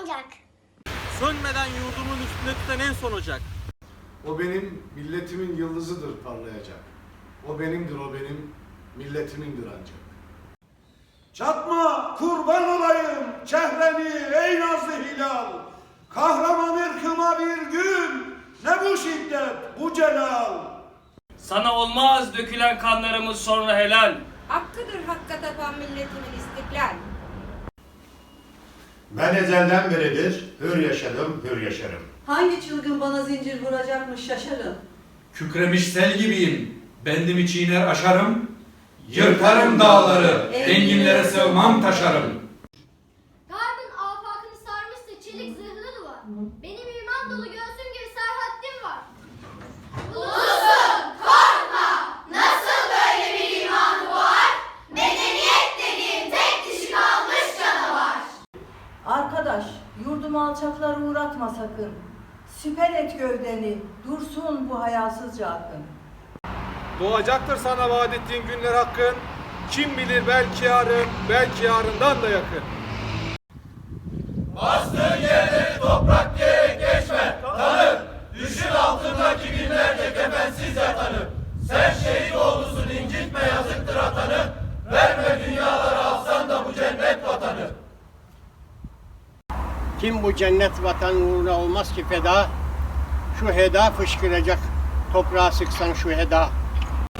ancak. Sönmeden yurdumun üstünde tüten en son ocak. O benim milletimin yıldızıdır parlayacak. O benimdir o benim milletimindir ancak. Çatma kurban olayım çehreni ey nazlı hilal. Kahraman ırkıma bir gün ne bu şiddet bu celal. Sana olmaz dökülen kanlarımız sonra helal. Hakkıdır hakka tapan milletimin istiklal. Ben ezelden beridir hür yaşadım, hür yaşarım. Hangi çılgın bana zincir vuracakmış şaşarım. Kükremiş sel gibiyim. Bendimi çiğner aşarım. Yırtarım dağları. Enginlere sığmam taşarım. Arkadaş, yurdumu alçaklara uğratma sakın. Siper et gövdeni, dursun bu hayasızca akın. Doğacaktır sana vaat ettiğin günler hakkın. Kim bilir belki yarın, belki yarından da yakın. Kim bu cennet vatan uğruna olmaz ki feda? Şu heda fışkıracak, toprağa sıksan şu heda.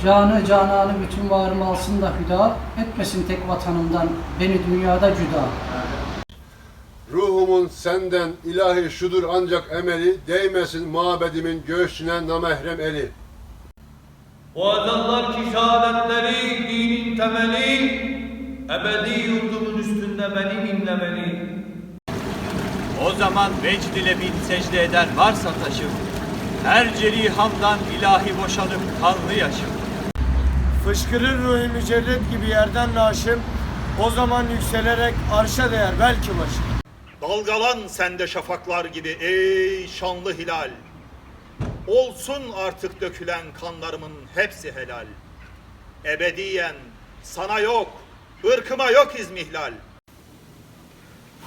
Canı cananı bütün varım alsın da hüda, etmesin tek vatanımdan beni dünyada cüda. Ruhumun senden ilahi şudur ancak emeli, değmesin mabedimin göğsüne namahrem eli. O adamlar ki şehadetleri dinin temeli, ebedi yurdumun üstünde beni dinlemeli. O zaman vecd ile bin secde eder varsa taşım. Her cerihamdan ilahi boşanıp kanlı yaşım. Fışkırır ruhi mücerret gibi yerden naşım. O zaman yükselerek arşa değer belki başım. Dalgalan sende şafaklar gibi ey şanlı hilal. Olsun artık dökülen kanlarımın hepsi helal. Ebediyen sana yok, ırkıma yok izmihlal.